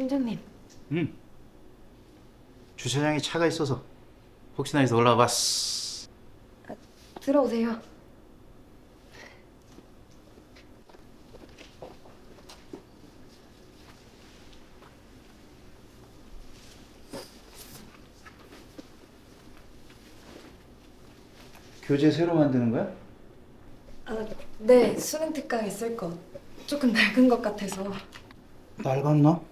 팀장님. 응. 주차장에 차가 있어서 혹시나 해서 올라와 봤어. 들어오세요. 교재 새로 만드는 거야? 아, 네, 수능 특강에 쓸 거. 조금 낡은 것 같아서. 낡았나?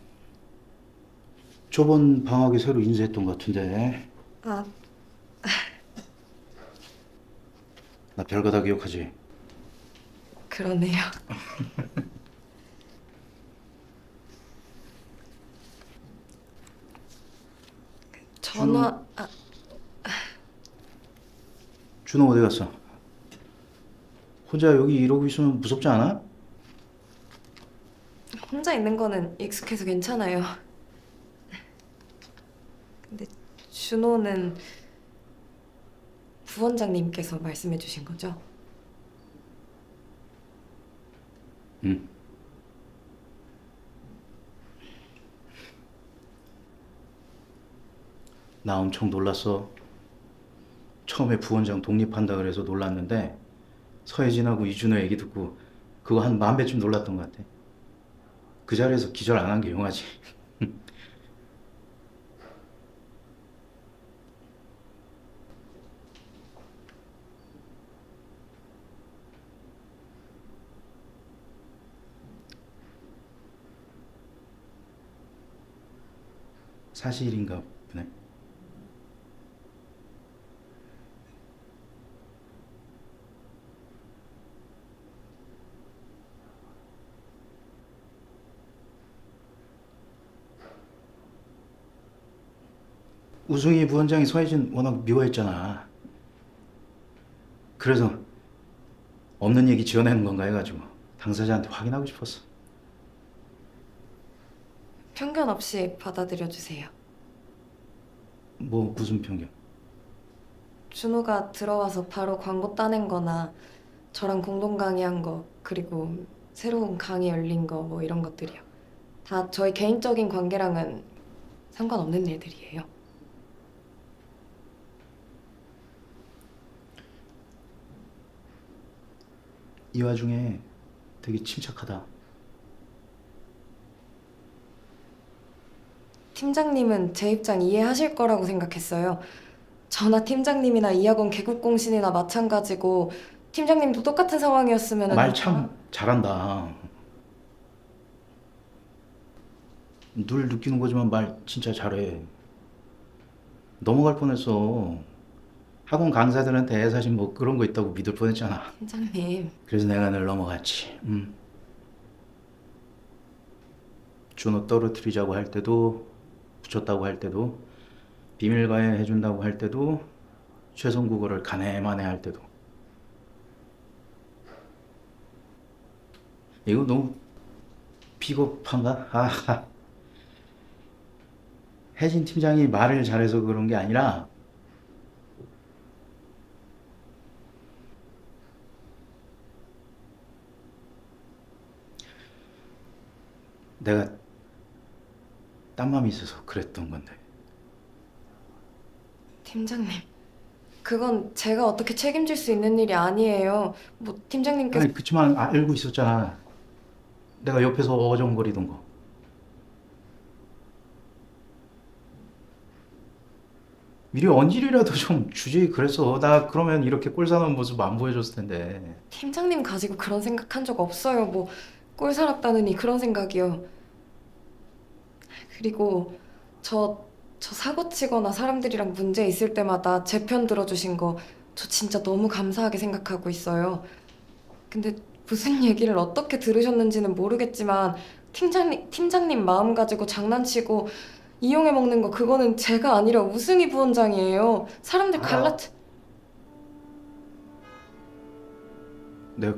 저번 방학에 새로 인쇄했던 것 같은데. 아, 나 별거 다 기억하지? 그러네요. 전화, 아, 준호 어디 갔어? 혼자 여기 이러고 있으면 무섭지 않아? 혼자 있는 거는 익숙해서 괜찮아요. 근데 준호는 부원장님께서 말씀해 주신 거죠? 응. 나 엄청 놀랐어. 처음에 부원장 독립한다 그래서 놀랐는데 서혜진하고 이준호 얘기 듣고 그거 한 만 배쯤 놀랐던 것 같아. 그 자리에서 기절 안 한 게 용하지. 사실인가 보네. 우승희 부원장이 서혜진 워낙 미워했잖아. 그래서 없는 얘기 지어내는 건가 해가지고 당사자한테 확인하고 싶었어. 편견 없이 받아들여 주세요. 뭐 무슨 편견? 준호가 들어와서 바로 광고 따낸 거나 저랑 공동 강의한 거 그리고 새로운 강의 열린 거 뭐 이런 것들이요. 다 저희 개인적인 관계랑은 상관없는 일들이에요. 이 와중에 되게 침착하다. 팀장님은 제 입장 이해하실 거라고 생각했어요. 저나 팀장님이나 이학원 개국공신이나 마찬가지고 팀장님도 똑같은 상황이었으면 말 참 잘한다. 늘 느끼는 거지만 말 진짜 잘해. 넘어갈 뻔했어. 학원 강사들한테 사실 뭐 그런 거 있다고 믿을 뻔했잖아. 팀장님 그래서 내가 늘 넘어갔지. 음. 준호 떨어뜨리자고 할 때도 붙였다고 할 때도 비밀과외 해준다고 할 때도 최선 국어를 가네마네 할 때도 이거 너무 비겁한가? 아, 혜진 팀장이 말을 잘해서 그런 게 아니라 내가 딴 마음이 있어서 그랬던 건데 팀장님 그건 제가 어떻게 책임질 수 있는 일이 아니에요. 뭐 팀장님께서 아니 그치만 알고 있었잖아 내가 옆에서 어정거리던 거 미리 언질이라도 좀 주지 그래서 나 그러면 이렇게 꼴 사는 모습 안 보여줬을 텐데 팀장님 가지고 그런 생각한 적 없어요. 뭐 꼴 살았다느니 그런 생각이요. 그리고 저, 저 사고 치거나 사람들이랑 문제 있을 때마다 제 편 들어주신 거 저 진짜 너무 감사하게 생각하고 있어요. 근데 무슨 얘기를 어떻게 들으셨는지는 모르겠지만 팀장님, 팀장님 마음 가지고 장난치고 이용해 먹는 거 그거는 제가 아니라 우승희 부원장이에요. 사람들. 갈라치... 내가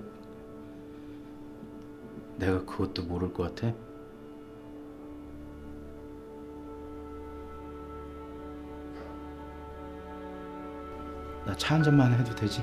내가 그것도 모를 것 같아? 나 차 한 잔만 해도 되지?